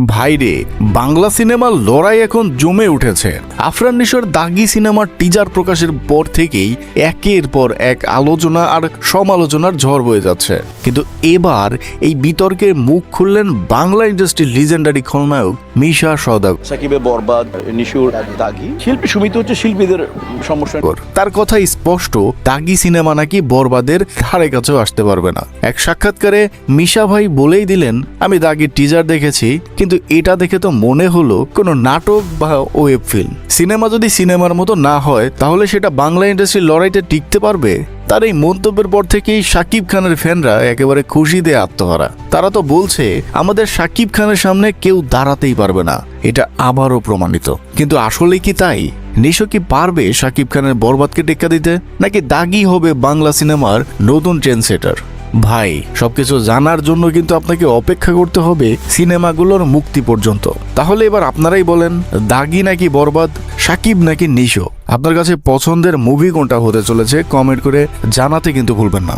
ভাইরে বাংলা সিনেমার লড়াই এখন জমে উঠেছে। আফরান নিশোর দাগি সিনেমার টিজার প্রকাশের পর থেকেই একের পর এক আলোচনা আর সমালোচনার ঝড় বয়ে যাচ্ছে। কিন্তু এবার এই বিতর্কে মুখ খুললেন বাংলা ইন্ডাস্ট্রির লিজেন্ডারি খলনায়ক মিশা সদাগর সাকিবের বরবাদ নিশুর দাগি। শিল্পী সমিতি হচ্ছে শিল্পীদের সমস্যা। তার কথা স্পষ্ট দাগি সিনেমা নাকি বরবাদের ধারে কাছেও আসতে পারবে না। এক সাক্ষাৎকারে মিশা ভাই বলেই দিলেন আমি দাগির টিজার দেখেছি কিন্তু এটা দেখে তো মনে হলো কোনো নাটক বা ওয়েব ফিল্ম। সিনেমা যদি সিনেমার মতো না হয়, তাহলে সেটা বাংলা ইন্ডাস্ট্রির লড়াইতে টিকতে পারবে? তার এই মন্তব্যের পর থেকেই সাকিব খানের ফ্যানরা একেবারে খুশি খুশিতে আত্মহারা। তারা তো বলছে, আমাদের সাকিব খানের সামনে কেউ দাঁড়াতেই পারবে না। এটা আবারও প্রমাণিত। কিন্তু আসলে কি তাই? নিশো কি পারবে সাকিব খানের বরবাদকে টেক্কা দিতে? নাকি দাগি হবে বাংলা সিনেমার নতুন ট্রেন সেটার ভাই, সবকিছু জানার জন্য কিন্তু আপনাকে অপেক্ষা করতে হবে সিনেমাগুলোর মুক্তি পর্যন্ত। তাহলে এবার আপনারাই বলেন, দাগি নাকি বরবাদ, সাকিব নাকি নিশো? আপনার কাছে পছন্দের মুভি কোনটা হতে চলেছে? কমেন্ট করে জানাতে কিন্তু ভুলবেন না।